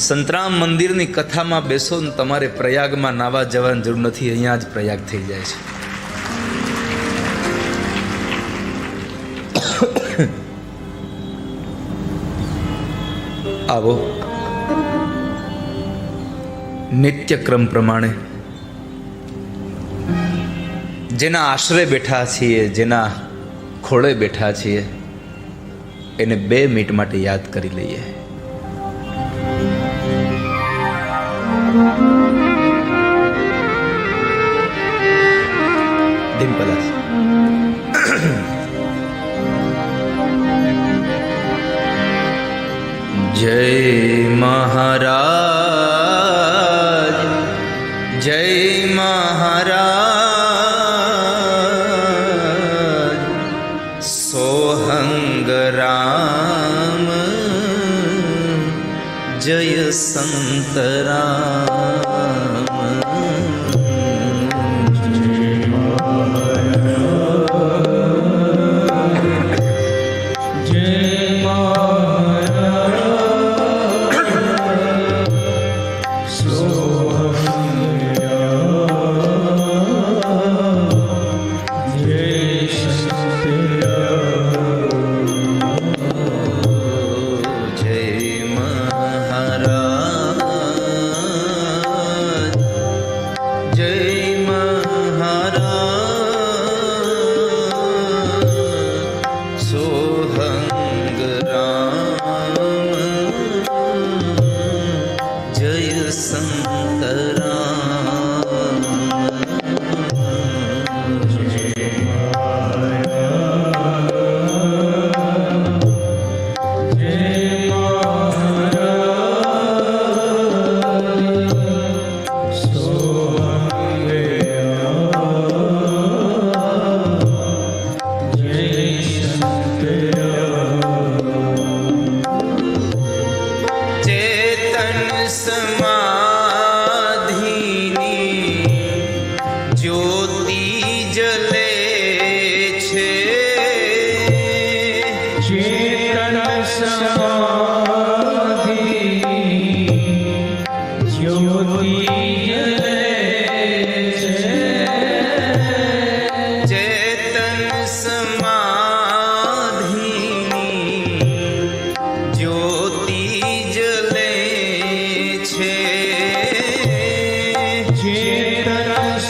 સંતરામ મંદિરની કથામાં બેસો ને તમારે પ્રયાગમાં નાવા જવાની જરૂર નથી, અહીંયા જ પ્રયાગ થઈ જાય છે. આવો. નિત્યક્રમ પ્રમાણે જેના આશરે બેઠા છીએ, જેના ખોળે બેઠા છીએ, એને બે મિનિટ માટે યાદ કરી લઈએ. ડિમ્પલાસ જય મહારાજ જય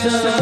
Krishna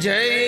जय